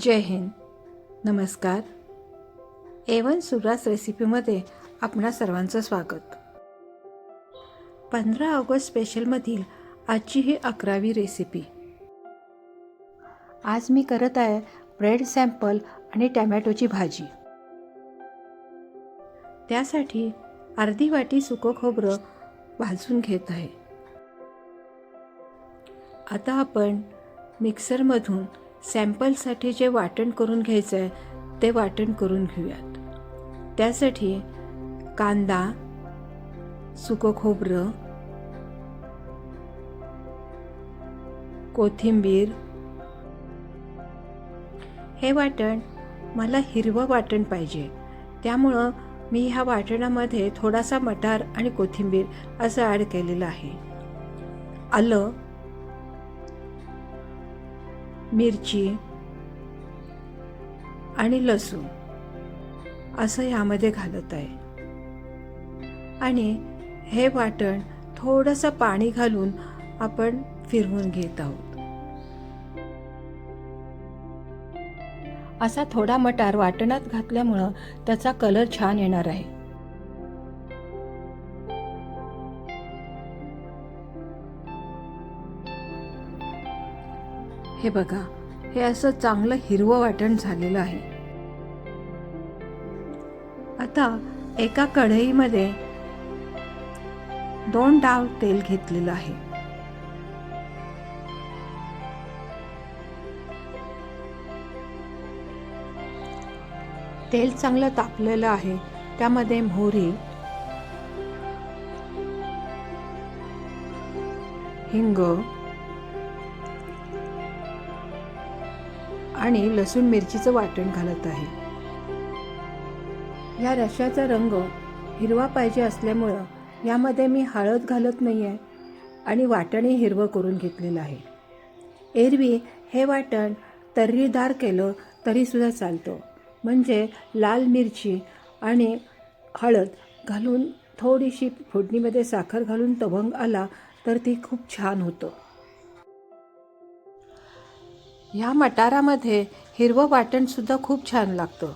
जय हिंद. नमस्कार. एवन सुरास रेसिपीमध्ये आपणा सर्वांचं स्वागत. पंधरा ऑगस्ट स्पेशलमधील आजची ही अकरावी रेसिपी. आज मी करत आहे ब्रेड सॅम्पल आणि टॅमॅटोची भाजी. त्यासाठी अर्धी वाटी सुकं खोबरं भाजून घेत आहे. आता आपण मिक्सरमधून सॅम्पलसाठी जे वाटण करून घ्यायचं आहे ते वाटण करून घेऊयात. त्यासाठी कांदा सुकं खोबरं कोथिंबीर. हे वाटण मला हिरवं वाटण पाहिजे. त्यामुळं मी ह्या वाटणामध्ये थोडासा मटार आणि कोथिंबीर असं ॲड केलेलं आहे. आलं मिरची आणि लसूण असं ह्यामध्ये घालत आहे. आणि हे वाटण थोडंसं पाणी घालून आपण फिरवून घेत आहोत. असा थोडा मटार वाटणात घातल्यामुळं त्याचा कलर छान येणार आहे. हे बघा हे असं चांगलं हिरवं वाटण झालेलं आहे. आता एका कढईमध्ये दोन डाव तेल घेतलेलं आहे. तेल चांगलं तापलेलं आहे. त्यामध्ये मोहरी हिंग आणि लसूण मिरचीचं वाटण घालत आहे. या रश्याचा रंग हिरवा पाहिजे असल्यामुळं यामध्ये मी हळद घालत नाही आहे आणि वाटणही हिरवं करून घेतलेलं आहे. एरवी हे वाटण तर्रीदार केलं तरीसुद्धा चालतं. म्हणजे लाल मिरची आणि हळद घालून थोडीशी फोडणीमध्ये साखर घालून तवंग आला तर ती खूप छान होतं. ह्या मटारामध्ये हिरवं वाटणसुद्धा खूप छान लागतं.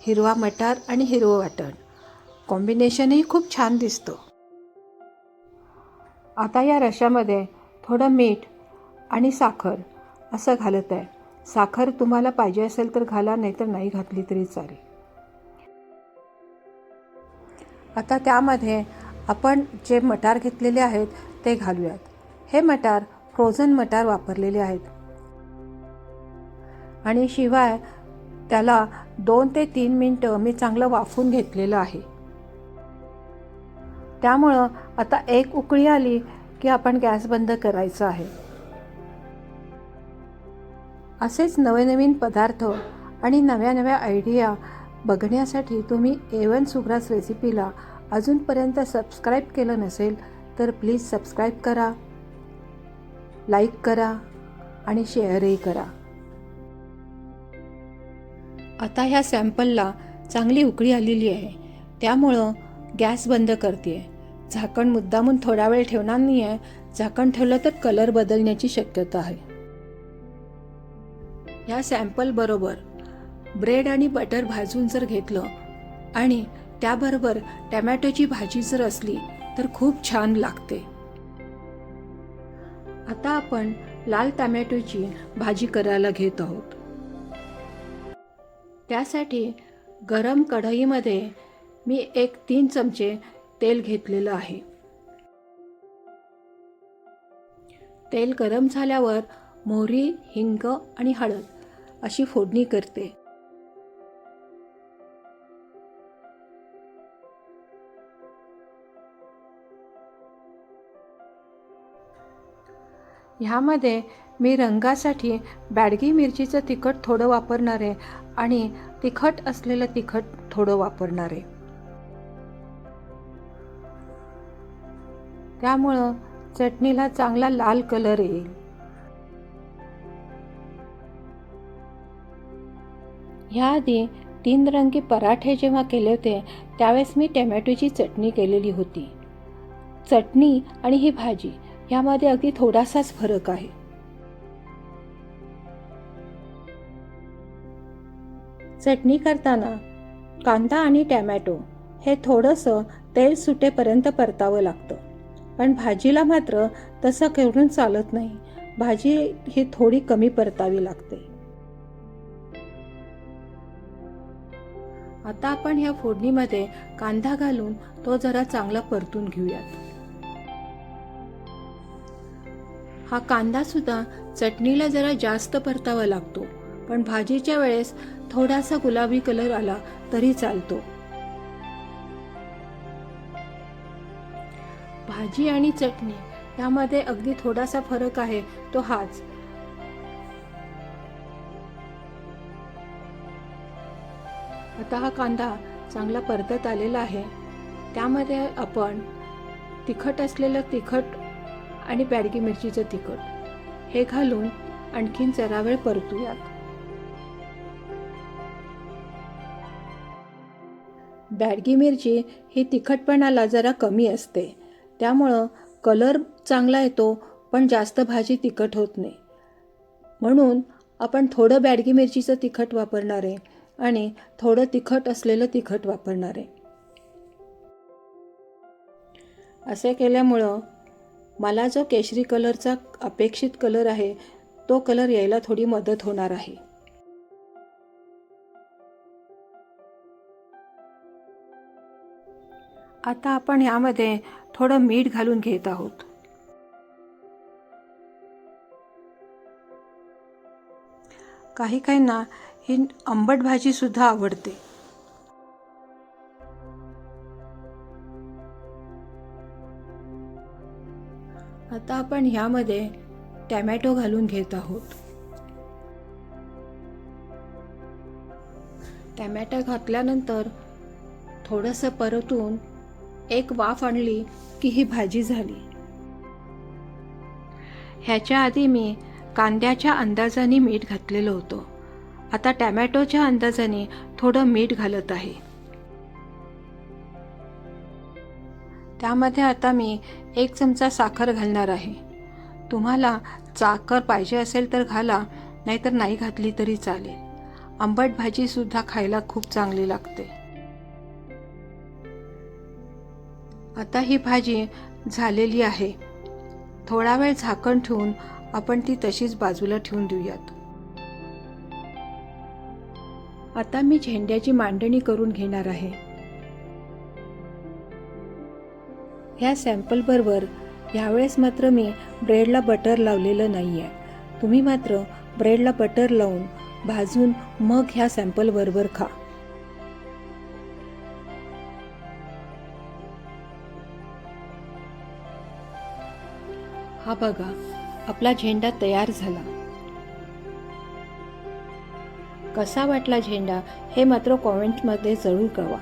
हिरवा मटार आणि हिरवं वाटण. कॉम्बिनेशनही खूप छान दिसतं. आता या रशामध्ये थोडं मीठ आणि साखर असं घालत आहे. साखर तुम्हाला पाहिजे असेल तर घाला नाहीतर नाही घातली तरी चालेल. आता त्यामध्ये आपण जे मटार घेतलेले आहेत ते घालूयात. हे मटार फ्रोझन मटार वापरलेले आहेत. आणि शिवाय त्याला दोन ते तीन मिनटं मी चांगलं वाफून घेतलेलं आहे. त्यामुळं आता एक उकळी आली की आपण गॅस बंद करायचा आहे. असेच नवे नवीन पदार्थ आणि नव्या नव्या आयडिया बघण्यासाठी तुम्ही एवन सुग्रास रेसिपीला अजूनपर्यंत सबस्क्राईब केलं नसेल तर प्लीज सबस्क्राईब करा लाईक करा आणि शेअरही करा. आता ह्या सॅम्पलला चांगली उकळी आलेली आहे. त्यामुळं गॅस बंद करते झाकण मुद्दामून थोडा वेळ ठेवणार नाही आहे झाकण ठेवलं तर कलर बदलण्याची शक्यता आहे. ह्या सॅम्पलबरोबर ब्रेड आणि बटर भाजून जर घेतलं आणि त्याबरोबर टमॅटोची भाजी जर असली तर खूप छान लागते. आता आपण लाल टमॅटोची भाजी करायला घेत आहोत. त्यासाठी गरम कढईमध्ये मी एक तीन चमचे तेल घेतलेलं आहे. तेल गरम झाल्यावर मोहरी हिंग आणि हळद अशी फोडणी करते. ह्यामध्ये मी रंगासाठी बॅडगी मिरचीचं तिखट थोडं वापरणार आहे आणि तिखट असलेलं तिखट थोडं वापरणार आहे. त्यामुळं चटणीला चांगला लाल कलर येईल. ह्याआधी तीन रंगी पराठे जेव्हा केले होते त्यावेळेस मी टमॅटोची चटणी केलेली होती. चटणी आणि ही भाजी यामध्ये अगदी थोडासाच फरक आहे. चटणी करताना कांदा आणि टॅमॅटो हे थोडंसं तेल सुटेपर्यंत परतावं लागतं. पण भाजीला मात्र तसं करून चालत नाही. भाजी ही थोडी कमी परतावी लागते. आता आपण ह्या फोडणीमध्ये कांदा घालून तो जरा चांगला परतून घेऊयात. हा कांदासुद्धा चटणीला जरा जास्त परतावा लागतो. पण भाजीच्या वेळेस थोडासा गुलाबी कलर आला तरी चालतो. भाजी आणि चटणी यामध्ये अगदी थोडासा फरक आहे तो हाच. आता हा कांदा चांगला परतत आलेला आहे. त्यामध्ये आपण तिखट असलेलं तिखट आणि बॅडगी मिरचीचं तिखट. हे घालून आणखीन जरा वेळ परतूयात. बॅडगी मिरची ही तिखटपणाला जरा कमी असते. त्यामुळं कलर चांगला येतो पण जास्त भाजी तिखट होत नाही. म्हणून आपण थोडं बॅडगी मिरचीचं तिखट वापरणार आहे आणि थोडं तिखट असलेलं तिखट वापरणार आहे. असे केल्यामुळं मला जो केशरी कलरचा अपेक्षित कलर आहे तो कलर यायला थोडी मदत होणार आहे. आता आपण यामध्ये थोडं मीठ घालून घेत आहोत. काही काहींना ही आंबट भाजी सुद्धा आवडते. आता आपण ह्यामध्ये टॅमॅटो घालून घेत आहोत. टॅमॅटो घातल्यानंतर थोडंसं परतून एक वाफ आणली की ही भाजी झाली. ह्याच्या आधी मी कांद्याच्या अंदाजाने मीठ घातलेलं होतं. आता टॅमॅटोच्या अंदाजाने थोडं मीठ घालत आहे. त्यामध्ये आता मी एक चमचा साखर घालणार आहे. तुम्हाला साखर पाहिजे असेल तर घाला नाहीतर नाही घातली तरी चालेल. आंबट भाजीसुद्धा खायला खूप चांगली लागते. आता ही भाजी झालेली आहे. थोडा वेळ झाकण ठेवून आपण ती तशीच बाजूला ठेवून देऊयात. आता मी झेंड्याची मांडणी करून घेणार आहे. ह्या सॅम्पलबरोबर ह्यावेळेस मात्र मी ब्रेडला बटर लावलेलं नाही आहे तुम्ही मात्र ब्रेडला बटर लावून भाजून मग ह्या सॅम्पलबरोबर खा. हा बघा आपला झेंडा तयार झाला. कसा वाटला झेंडा हे मात्र कॉमेंटमध्ये जरूर कळवा.